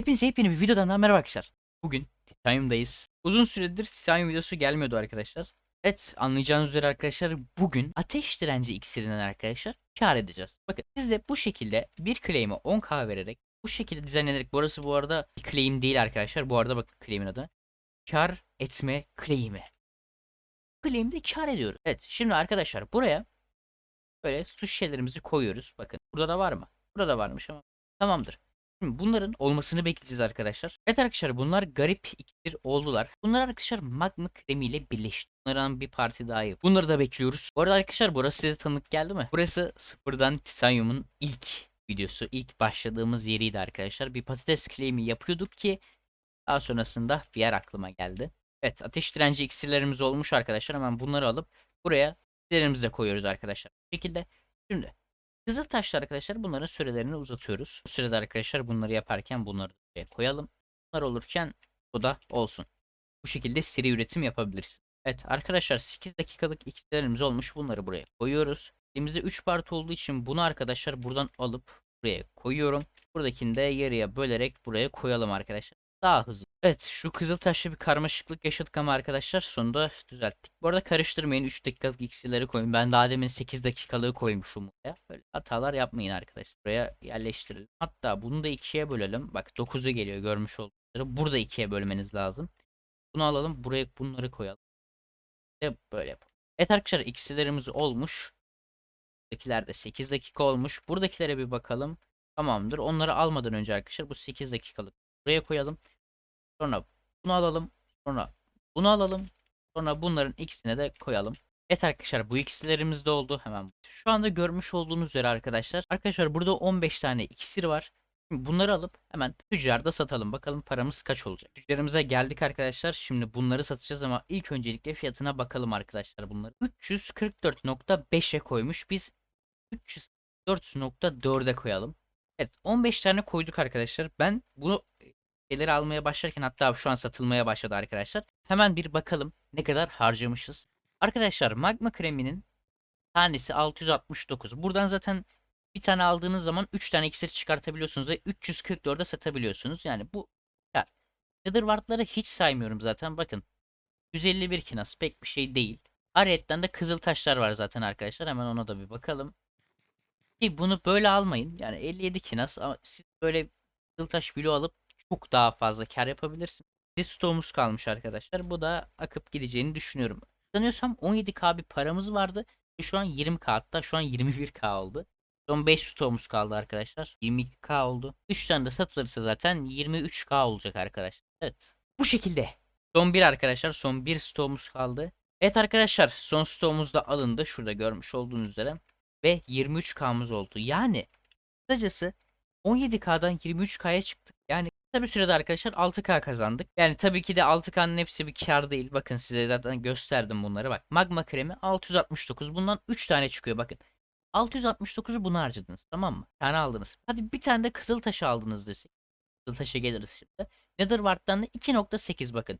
Hepinize yepyeni bir videodan daha merhaba arkadaşlar. Bugün Titanium'dayız. Uzun süredir Titanium videosu gelmiyordu arkadaşlar. Evet anlayacağınız üzere arkadaşlar bugün ateş direnci iksirinden arkadaşlar kar edeceğiz. Bakın siz de bu şekilde bir claim'e 10k vererek bu şekilde dizayn ederek burası bu arada bir claim değil arkadaşlar. Bu arada bakın claim'in adı. Kar etme claim'i. Claim'de kar ediyoruz. Evet şimdi arkadaşlar buraya böyle su şişelerimizi koyuyoruz. Bakın burada da var mı? Burada da varmış ama tamamdır. Şimdi bunların olmasını bekleyeceğiz arkadaşlar. Evet arkadaşlar bunlar garip iksir oldular. Bunlar arkadaşlar magma kremiyle birleşti. Bunların bir parti daha yok. Bunları da bekliyoruz. Bu arada arkadaşlar burası size tanıdık geldi mi? Burası sıfırdan Titanium'un ilk videosu. ilk başladığımız yeriydi arkadaşlar. Bir patates claim'i yapıyorduk ki daha sonrasında bir yer aklıma geldi. Evet ateş direnci iksirlerimiz olmuş arkadaşlar. Hemen bunları alıp buraya iksirlerimizi de koyuyoruz arkadaşlar. Bu şekilde. Şimdi Kızıl taşlı arkadaşlar bunların sürelerini uzatıyoruz. Sürede arkadaşlar bunları yaparken bunları buraya koyalım. Bunlar olurken bu da olsun. Bu şekilde seri üretim yapabiliriz. Evet arkadaşlar 8 dakikalık iksirlerimiz olmuş. Bunları buraya koyuyoruz. Elimizde 3 parti olduğu için bunu arkadaşlar buradan alıp buraya koyuyorum. Buradakini de yarıya bölerek buraya koyalım arkadaşlar. Daha hızlı. Evet şu kızıl taşlı bir karmaşıklık yaşadık ama arkadaşlar sonunda düzelttik. Bu arada karıştırmayın 3 dakikalık iksirleri koyun. Ben daha demin 8 dakikalığı koymuşum buraya. Böyle hatalar yapmayın arkadaşlar. Buraya yerleştirelim. Hatta bunu da ikiye bölelim. Bak 9'u geliyor görmüş oldukları. Burada ikiye bölmeniz lazım. Bunu alalım buraya bunları koyalım. Ve böyle yapalım. Evet arkadaşlar iksirlerimiz olmuş. Buradakiler de 8 dakika olmuş. Buradakilere bir bakalım. Tamamdır. Onları almadan önce arkadaşlar bu 8 dakikalık buraya koyalım. Sonra bunu alalım. Sonra bunu alalım. Sonra bunların ikisine de koyalım. Evet arkadaşlar bu iksirlerimiz de oldu. Hemen şu anda görmüş olduğunuz üzere arkadaşlar. Arkadaşlar burada 15 tane iksir var. Şimdi bunları alıp hemen tüccarda satalım. Bakalım paramız kaç olacak. Tüccarımıza geldik arkadaşlar. Şimdi bunları satacağız ama ilk öncelikle fiyatına bakalım arkadaşlar bunları. 344.5'e koymuş. Biz 304.4'e koyalım. Evet 15 tane koyduk arkadaşlar. Ben bunu şeyleri almaya başlarken hatta şu an satılmaya başladı arkadaşlar. Hemen bir bakalım ne kadar harcamışız. Arkadaşlar magma kreminin tanesi 669. Buradan zaten bir tane aldığınız zaman 3 tane iksir çıkartabiliyorsunuz ve 344'e satabiliyorsunuz. Yani bu kar. Netherward'ları hiç saymıyorum zaten. Bakın 151 kinas pek bir şey değil. Ayrıca de kızıl taşlar var zaten arkadaşlar. Hemen ona da bir bakalım. Ki bunu böyle almayın. Yani 57 kinas ama siz böyle kızıl taş bloğu alıp çok daha fazla kar yapabilirsin. Bir stoğumuz kalmış arkadaşlar. Bu da akıp gideceğini düşünüyorum. Sanıyorsam 17k bir paramız vardı. Ve şu an 20k hatta şu an 21k oldu. Son 5 stoğumuz kaldı arkadaşlar. 22k oldu. 3 tane de satılırsa zaten 23k olacak arkadaşlar. Evet. Bu şekilde. Son bir arkadaşlar. Son bir stoğumuz kaldı. Evet arkadaşlar son stoğumuz da alındı. Şurada görmüş olduğunuz üzere. Ve 23k'mız oldu. Yani kısacası 17k'dan 23k'ya çıktık. Yani kısa bir sürede arkadaşlar 6k kazandık. Yani tabii ki de 6k'nın hepsi bir kar değil. Bakın size zaten gösterdim bunları. Bak magma kremi 669. Bundan 3 tane çıkıyor bakın. 669'u bunu harcadınız tamam mı? Tane aldınız. Hadi bir tane de kızıl taşı aldınız desek. Kızıl taşa geliriz şimdi. Netherward'dan da 2.8 bakın.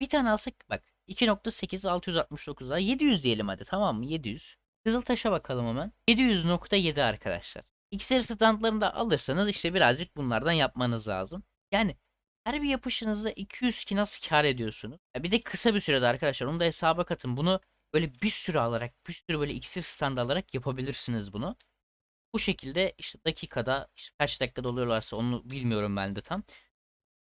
Bir tane alsak bak 2.8 669 daha 700 diyelim hadi tamam mı 700. Kızıl taşa bakalım hemen. 700.7 arkadaşlar. İksir standlarında alırsanız işte birazcık bunlardan yapmanız lazım. Yani her bir yapışınızda 200 ki nasıl kar ediyorsunuz? Ya bir de kısa bir sürede arkadaşlar onu da hesaba katın. Bunu böyle bir sürü alarak bir sürü böyle iksir standı alarak yapabilirsiniz bunu. Bu şekilde işte dakikada işte kaç dakikada oluyorlarsa onu bilmiyorum ben de tam.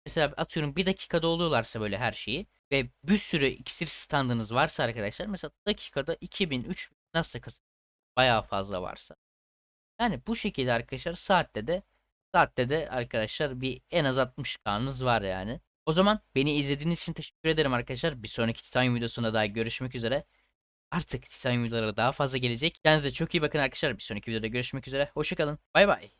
Mesela atıyorum bir dakikada oluyorlarsa böyle her şeyi ve bir sürü iksir standınız varsa arkadaşlar mesela dakikada 2000 3000 nasıl kasın bayağı fazla varsa. Yani bu şekilde arkadaşlar saatte de saatte de arkadaşlar bir en az 60 kanınız var yani. O zaman beni izlediğiniz için teşekkür ederim arkadaşlar. Bir sonraki Titanium videosunda daha görüşmek üzere. Artık Titanium videoları daha fazla gelecek. Kendinize çok iyi bakın arkadaşlar. Bir sonraki videoda görüşmek üzere. Hoşçakalın. Bay bay.